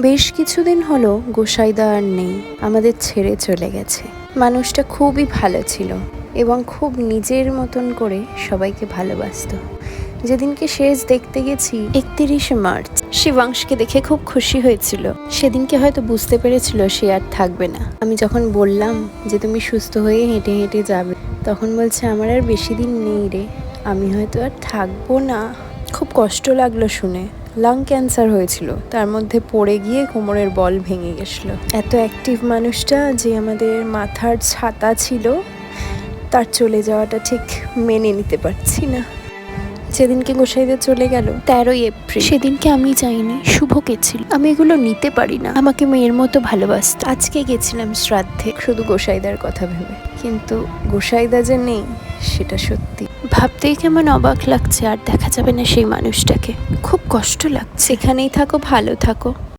বেশ কিছুদিন হলো গোসাইদা আর নেই, আমাদের ছেড়ে চলে গেছে। মানুষটা খুবই ভালো ছিল এবং খুব নিজের মতন করে সবাইকে ভালোবাসতো। যেদিনকে শেষ দেখতে গেছি, একত্রিশে মার্চ, শিবাংশকে দেখে খুব খুশি হয়েছিল। সেদিনকে হয়তো বুঝতে পেরেছিল সে আর থাকবে না। আমি যখন বললাম যে তুমি সুস্থ হয়ে হেঁটে হেঁটে যাবে, তখন বলছে, আমার আর বেশি দিন নেই রে, আমি হয়তো আর থাকব না। খুব কষ্ট লাগল শুনে। লাং ক্যান্সার হয়েছিল। তার মধ্যে পড়ে গিয়ে কোমরের বল ভেঙে গেছিল। এত অ্যাক্টিভ মানুষটা যে আমাদের মাথার ছাতা ছিল তার চলে যাওয়াটা ঠিক মেনে নিতে পারছি না। যেদিনকে গোসাইদের চলে গেল তেরোই এপ্রিল। সেদিনকে আমি যাইনি শুভ গেছিল আমি এগুলো নিতে পারি না। আমাকে মেয়ের মতো ভালোবাসত। আজকে গেছিলাম শ্রাদ্ধে। শুধু গোসাইদার কথা ভেবে। কিন্তু গোসাইদা যে নেই সেটা সত্যি। ভাবতেই কেমন অবাক লাগছে, আর দেখা যাবে না সেই মানুষটাকে। খুব কষ্ট লাগছে। এখানেই থাকো, ভালো থাকো।